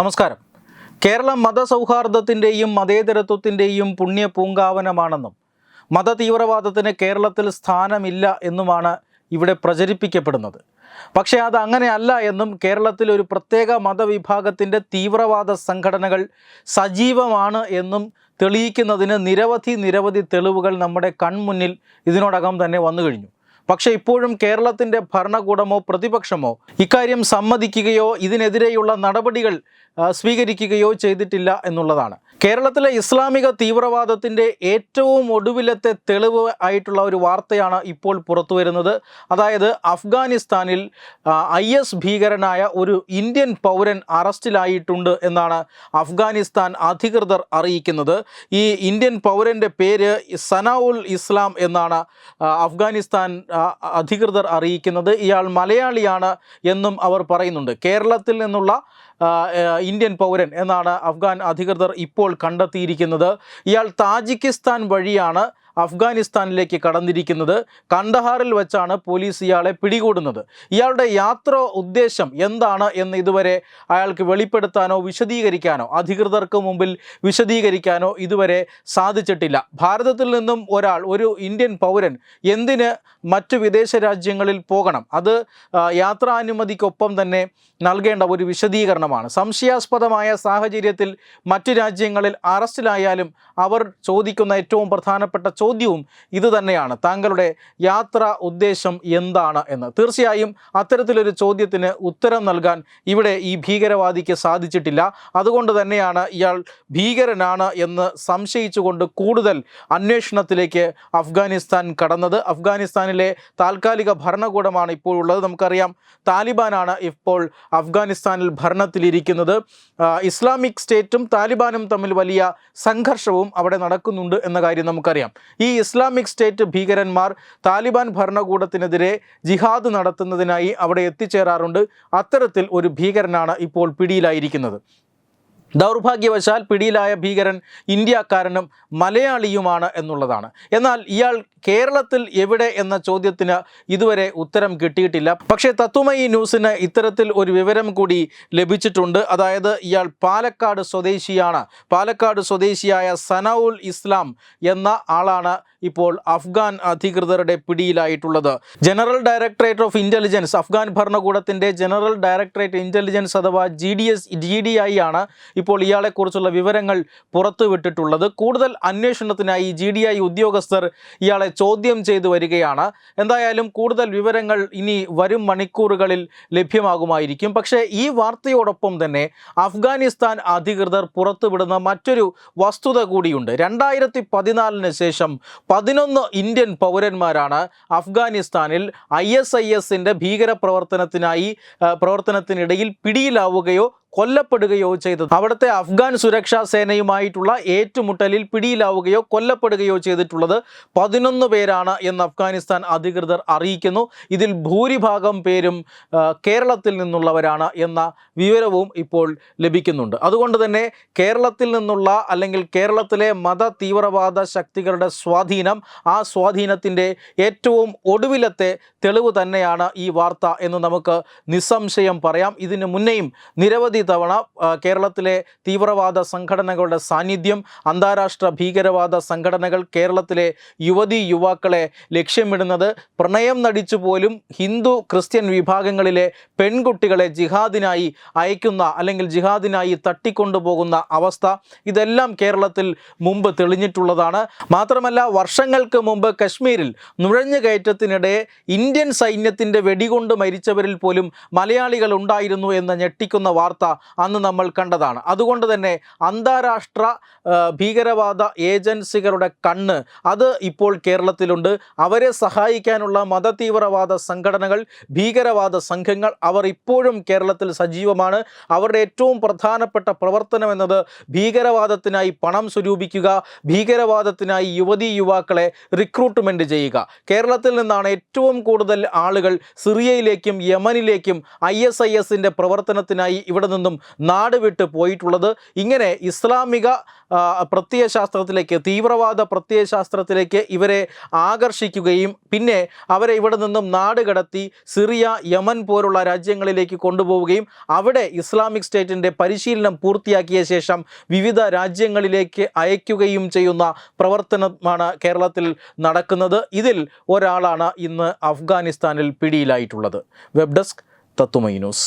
നമസ്കാരം. കേരളം മതസൗഹാർദ്ദത്തിന്റെയും മതേതരത്വത്തിന്റെയും പുണ്യ പൂങ്കാവനമാണെന്നും മത തീവ്രവാദത്തിന് കേരളത്തിൽ സ്ഥാനമില്ല എന്നുമാണ് ഇവിടെ പ്രചരിപ്പിക്കപ്പെടുന്നത്. പക്ഷേ അത് അങ്ങനെയല്ല എന്നും കേരളത്തിൽ ഒരു പ്രത്യേക മതവിഭാഗത്തിന്റെ തീവ്രവാദ സംഘടനകൾ സജീവമാണ് എന്നും തെളിയിക്കുന്നതിന് നിരവധി നിരവധി തെളിവുകൾ നമ്മുടെ കൺമുന്നിൽ ഇതിനോടകം തന്നെ വന്നു കഴിഞ്ഞു. പക്ഷേ ഇപ്പോഴും കേരളത്തിന്റെ ഭരണകൂടമോ പ്രതിപക്ഷമോ ഇക്കാര്യം സമ്മതിക്കുകയോ ഇതിനെതിരെയുള്ള നടപടികൾ സ്വീകരിക്കുകയോ ചെയ്തിട്ടില്ല എന്നുള്ളതാണ്. കേരളത്തിലെ ഇസ്ലാമിക തീവ്രവാദത്തിന്റെ ഏറ്റവും ഒടുവിലത്തെ തെളിവ് ആയിട്ടുള്ള ഒരു വാർത്തയാണ് ഇപ്പോൾ പുറത്തു വരുന്നത് അതായത് അഫ്ഗാനിസ്ഥാനിൽ ഐ എസ് ഭീകരനായ ഒരു ഇന്ത്യൻ പൗരൻ അറസ്റ്റിലായിട്ടുണ്ട് എന്നാണ് അഫ്ഗാനിസ്ഥാൻ അധികൃതർ അറിയിക്കുന്നത്. ഈ ഇന്ത്യൻ പൗരന്റെ പേര് സനാഉൽ ഇസ്ലാം എന്നാണ് അഫ്ഗാനിസ്ഥാൻ അധികൃതർ അറിയിക്കുന്നത്. ഇയാൾ മലയാളിയാണ് എന്നും അവർ പറയുന്നുണ്ട്. കേരളത്തിൽ നിന്നുള്ള ഇന്ത്യൻ പൗരൻ എന്നാണ് അഫ്ഗാൻ അധികൃതർ ഇപ്പോൾ കണ്ടെത്തിയിരിക്കുന്നത്. ഇയാൾ താജിക്കിസ്ഥാൻ വഴിയാണ് അഫ്ഗാനിസ്ഥാനിലേക്ക് കടന്നിരിക്കുന്നത് കണ്ടഹാറിൽ വെച്ചാണ് പോലീസ് ഇയാളെ പിടികൂടുന്നത്. ഇയാളുടെ യാത്ര ഉദ്ദേശം എന്താണ് എന്ന് ഇതുവരെ അയാൾക്ക് വെളിപ്പെടുത്താനോ വിശദീകരിക്കാനോ അധികൃതർക്ക് മുമ്പിൽ വിശദീകരിക്കാനോ ഇതുവരെ സാധിച്ചിട്ടില്ല. ഭാരതത്തിൽ നിന്നും ഒരാൾ ഒരു ഇന്ത്യൻ പൗരൻ എന്തിന് മറ്റു വിദേശ രാജ്യങ്ങളിൽ പോകണം? അത് യാത്രാനുമതിക്കൊപ്പം തന്നെ നൽകേണ്ട ഒരു വിശദീകരണമാണ്. സംശയാസ്പദമായ സാഹചര്യത്തിൽ മറ്റു രാജ്യങ്ങളിൽ അറസ്റ്റിലായാലും അവർ ചോദിക്കുന്ന ഏറ്റവും പ്രധാനപ്പെട്ട ചോദ്യവും ഇത് തന്നെയാണ്. താങ്കളുടെ യാത്രാ ഉദ്ദേശം എന്താണ് എന്ന്. തീർച്ചയായും അത്തരത്തിലൊരു ചോദ്യത്തിന് ഉത്തരം നൽകാൻ ഇവിടെ ഈ ഭീകരവാദിക്ക് സാധിച്ചിട്ടില്ല. അതുകൊണ്ട് തന്നെയാണ് ഇയാൾ ഭീകരനാണ് എന്ന് സംശയിച്ചുകൊണ്ട് കൂടുതൽ അന്വേഷണത്തിലേക്ക് അഫ്ഗാനിസ്ഥാൻ കടന്നത്. അഫ്ഗാനിസ്ഥാനിലെ താൽക്കാലിക ഭരണകൂടമാണ് ഇപ്പോൾ ഉള്ളത്. നമുക്കറിയാം താലിബാനാണ് ഇപ്പോൾ അഫ്ഗാനിസ്ഥാനിൽ ഭരണത്തിലിരിക്കുന്നത്. ഇസ്ലാമിക് സ്റ്റേറ്റും താലിബാനും തമ്മിൽ വലിയ സംഘർഷവും അവിടെ നടക്കുന്നുണ്ട് എന്ന കാര്യം നമുക്കറിയാം. ഈ ഇസ്ലാമിക് സ്റ്റേറ്റ് ഭീകരന്മാർ താലിബാൻ ഭരണകൂടത്തിനെതിരെ ജിഹാദ് നടത്തുന്നതിനായി അവിടെ എത്തിച്ചേരാറുണ്ട്. അത്തരത്തിൽ ഒരു ഭീകരനാണ് ഇപ്പോൾ പിടിയിലായിരിക്കുന്നത്. ദൗർഭാഗ്യവശാൽ പിടിയിലായ ഭീകരൻ ഇന്ത്യക്കാരനും മലയാളിയുമാണ് എന്നുള്ളതാണ്. എന്നാൽ ഇയാൾ കേരളത്തിൽ എവിടെ എന്ന ചോദ്യത്തിന് ഇതുവരെ ഉത്തരം കിട്ടിയിട്ടില്ല. പക്ഷേ തത്വമയി ന്യൂസിന് ഇത്തരത്തിൽ ഒരു വിവരം കൂടി ലഭിച്ചിട്ടുണ്ട്. അതായത് ഇയാൾ പാലക്കാട് സ്വദേശിയാണ്. പാലക്കാട് സ്വദേശിയായ സനൗൽ ഇസ്ലാം എന്ന ആളാണ് ഇപ്പോൾ അഫ്ഗാൻ അധികൃതരുടെ പിടിയിലായിട്ടുള്ളത്. General directorate of intelligence Afghan ഭരണകൂടത്തിന്റെ ജനറൽ ഡയറക്ടറേറ്റ് ഇന്റലിജൻസ് അഥവാ G D S G D I ആണ് ഇപ്പോൾ ഇയാളെക്കുറിച്ചുള്ള വിവരങ്ങൾ പുറത്തുവിട്ടിട്ടുള്ളത് കൂടുതൽ അന്വേഷണത്തിനായി ജി ഡി ഐ ഉദ്യോഗസ്ഥർ ഇയാളെ ചോദ്യം ചെയ്തു വരികയാണ്. എന്തായാലും കൂടുതൽ വിവരങ്ങൾ ഇനി വരും മണിക്കൂറുകളിൽ ലഭ്യമാകുമായിരിക്കും. പക്ഷേ ഈ വാർത്തയോടൊപ്പം തന്നെ അഫ്ഗാനിസ്ഥാൻ അധികൃതർ പുറത്തുവിടുന്ന മറ്റൊരു വസ്തുത കൂടിയുണ്ട്. രണ്ടായിരത്തി പതിനാലിന് ശേഷം പതിനൊന്ന് ഇന്ത്യൻ പൗരന്മാരാണ് അഫ്ഗാനിസ്ഥാനിൽ ഐ എസ് ഐ എസിന്റെ ഭീകര പ്രവർത്തനത്തിനായി പ്രവർത്തനത്തിനിടയിൽ പിടിയിലാവുകയോ കൊല്ലപ്പെടുകയോ ചെയ്തത്. അവിടുത്തെ അഫ്ഗാൻ സുരക്ഷാ സേനയുമായിട്ടുള്ള ഏറ്റുമുട്ടലിൽ പിടിയിലാവുകയോ കൊല്ലപ്പെടുകയോ ചെയ്തിട്ടുള്ളത് പതിനൊന്ന് പേരാണ് എന്ന് അഫ്ഗാനിസ്ഥാൻ അധികൃതർ അറിയിക്കുന്നു. ഇതിൽ ഭൂരിഭാഗം പേരും കേരളത്തിൽ നിന്നുള്ളവരാണ് എന്ന വിവരവും ഇപ്പോൾ ലഭിക്കുന്നുണ്ട്. അതുകൊണ്ട് തന്നെ കേരളത്തിൽ നിന്നുള്ള അല്ലെങ്കിൽ കേരളത്തിലെ മത തീവ്രവാദ ശക്തികളുടെ സ്വാധീനം ആ സ്വാധീനത്തിന്റെ ഏറ്റവും ഒടുവിലത്തെ തെളിവ് തന്നെയാണ് ഈ വാർത്ത എന്ന് നമുക്ക് നിസ്സംശയം പറയാം. ഇതിനു മുന്നേയും നിരവധി തവണ കേരളത്തിലെ തീവ്രവാദ സംഘടനകളുടെ സാന്നിധ്യം അന്താരാഷ്ട്ര ഭീകരവാദ സംഘടനകൾ കേരളത്തിലെ യുവതി യുവാക്കളെ ലക്ഷ്യമിടുന്നത് പ്രണയം നടിച്ചു പോലും ഹിന്ദു ക്രിസ്ത്യൻ വിഭാഗങ്ങളിലെ പെൺകുട്ടികളെ ജിഹാദിനായി അയക്കുന്ന അല്ലെങ്കിൽ ജിഹാദിനായി തട്ടിക്കൊണ്ടുപോകുന്ന അവസ്ഥ ഇതെല്ലാം കേരളത്തിൽ മുമ്പ് തെളിഞ്ഞിട്ടുള്ളതാണ്. മാത്രമല്ല വർഷങ്ങൾക്ക് മുമ്പ് കശ്മീരിൽ നുഴഞ്ഞുകയറ്റത്തിനിടെ ഇന്ത്യൻ സൈന്യത്തിന്റെ വെടികൊണ്ട് മരിച്ചവരിൽ പോലും മലയാളികൾ ഉണ്ടായിരുന്നു എന്ന ഞെട്ടിക്കുന്ന വാർത്ത അന്ന് നമ്മൾ കണ്ടതാണ്. അതുകൊണ്ട് തന്നെ അന്താരാഷ്ട്ര ഭീകരവാദ ഏജൻസികളുടെ കണ്ണ് അത് ഇപ്പോൾ കേരളത്തിലുണ്ട്. അവരെ സഹായിക്കാനുള്ള മതതീവ്രവാദ സംഘടനകൾ ഭീകരവാദ സംഘങ്ങൾ അവർ ഇപ്പോഴും കേരളത്തിൽ സജീവമാണ്. അവരുടെ ഏറ്റവും പ്രധാനപ്പെട്ട പ്രവർത്തനം എന്നത് ഭീകരവാദത്തിനായി പണം സ്വരൂപിക്കുക ഭീകരവാദത്തിനായി യുവതി യുവാക്കളെ റിക്രൂട്ട്മെന്റ് ചെയ്യുക. കേരളത്തിൽ നിന്നാണ് ഏറ്റവും കൂടുതൽ ആളുകൾ സിറിയയിലേക്കും യമനിലേക്കും ഐ എസ് ഐ എസിന്റെ പ്രവർത്തനത്തിനായി ഇവിടെ നിന്നും നാട് വിട്ട് പോയിട്ടുള്ളത്. ഇങ്ങനെ ഇസ്ലാമിക പ്രത്യയശാസ്ത്രത്തിലേക്ക് തീവ്രവാദ പ്രത്യയശാസ്ത്രത്തിലേക്ക് ഇവരെ ആകർഷിക്കുകയും പിന്നെ അവരെ ഇവിടെ നിന്നും നാട് കടത്തി സിറിയ യമൻ പോലുള്ള രാജ്യങ്ങളിലേക്ക് കൊണ്ടുപോവുകയും അവിടെ ഇസ്ലാമിക് സ്റ്റേറ്റിന്റെ പരിശീലനം പൂർത്തിയാക്കിയ ശേഷം വിവിധ രാജ്യങ്ങളിലേക്ക് അയക്കുകയും ചെയ്യുന്ന പ്രവർത്തനമാണ് കേരളത്തിൽ നടക്കുന്നത്. ഇതിൽ ഒരാളാണ് ഇന്ന് അഫ്ഗാനിസ്ഥാനിൽ പിടിയിലായിട്ടുള്ളത്. വെബ് ഡെസ്ക് തത്തുമൈ ന്യൂസ്.